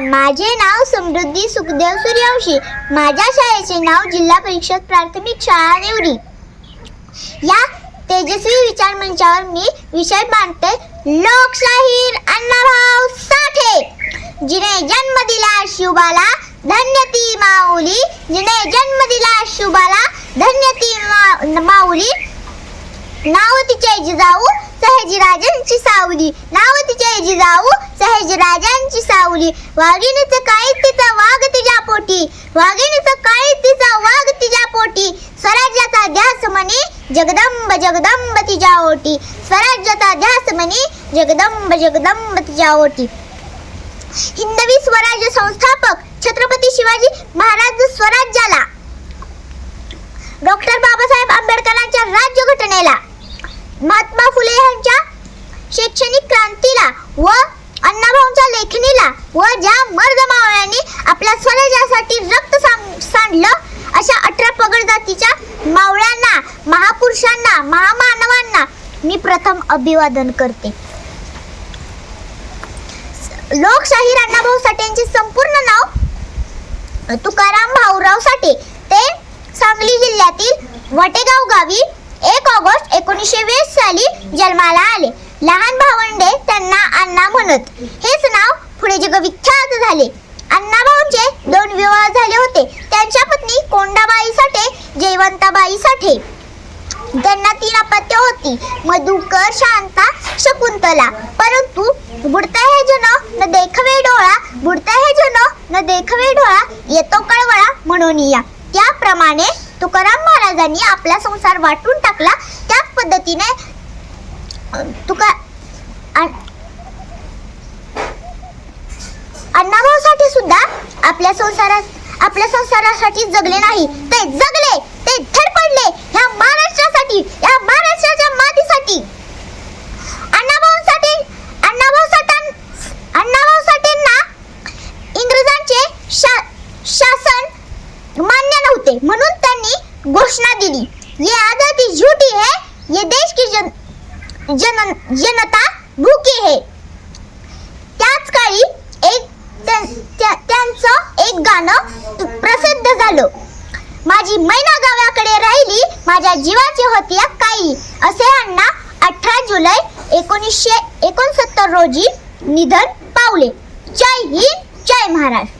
माझे नाव समृद्धी सुखदेव सूर्यवंशी. माझ्या शाळेचे नाव जिल्हा परिषद प्राथमिक शाळा देवरी या तेजस्वी विचार मंचावर मी विषय मांडते. लोकशाहीर अण्णाभाऊ साठे. जिने जन्म दिला शिवबाला धन्य ती माऊली. जिने जन्म दिला शिवबाला धन्य ती मा- माऊली. नाव तिचे जिजाऊ सयाजीराजांची सावली नाव तिचे जिजाऊ सयाजीराजांची सावली वाघिणीचं काय तिचा वाघ तिच्या पोटी वाघिणीचं काय तिचा वाघ तिच्या पोटी स्वराज्याचा ध्यास म्हणे जगदंब जगदंब तिच्या ओटी स्वराज्याचा ध्यास म्हणे जगदंब जगदंब तिच्या ओटी हिंदवी स्वराज्य संस्थापक छत्रपती शिवाजी महाराज स्वराज्याला डॉक्टर बाबासाहेब आंबेडकरांच्या राज्यघटनेला महात्मा फुले यांच्या शैक्षणिक क्रांतीला व अण्णाभाऊंच्या लेखणीला व ज्या मर्द मावळ्यांनी आपल्या स्वराज्यासाठी रक्त सांडलं अशा अठरा पगड जातीच्या मावळ्यांना महापुरुषांना महामानवांना मी प्रथम अभिवादन करते. लोकशाहीर अण्णाभाऊ साठेंचे यांचे संपूर्ण नाव तुकाराम भाऊराव साठे. ते सांगली जिल्ह्यातील वटेगाव गावी एक ऑगस्ट एकोणीसशे वीस साली जन्माला आले. लहान भावंडे त्यांना अण्णा म्हणत. हेच नाव पुढे जगविख्यात झाले. अण्णाभाऊंचे दोन विवाह झाले होते. त्यांच्या पत्नी कोंडाबाई साठे जयवंताबाई साठे. त्यांना तीन अपत्य होती. मधुकर शांता शकुंतला. परंतु बुडता हे जन न देखवे डोळा बुडता हे जन न देखवे डोळा येतो कळवळा म्हणून या. त्याप्रमाणे तुकाराम महाराजांनी आपला संसार वाटून टाकला. पद्धतीने अं, तुका अण्णाभाऊसाठी सुद्धा आपल्या संसारात आपल्या संसारासाठी जगले नाही. ते जगले ते धडपडले ह्या महाराष्ट्रासाठी या महाराष्ट्राच्या मातीसाठी. अण्णाभाऊसाठी अण्णाभाऊ साठ्यां अण्णाभाऊ साठेंना इंग्रजांचे शा, शासन मान्य नव्हते. म्हणून त्यांनी घोषणा दिली. ये आजादी झुटी है ये देश की जन, जन जनता भूकी है। त्याच काळी एक त्यांचं एक गाणं प्रसिद्ध झालं. माझी मैना गावाकडे राहिली माझ्या जीवाची होती काही असे अण्णा अठरा जुलै एकोणीसशे एकोणसत्तर रोजी निधन पावले. जय हिंद जय महाराष्ट्र.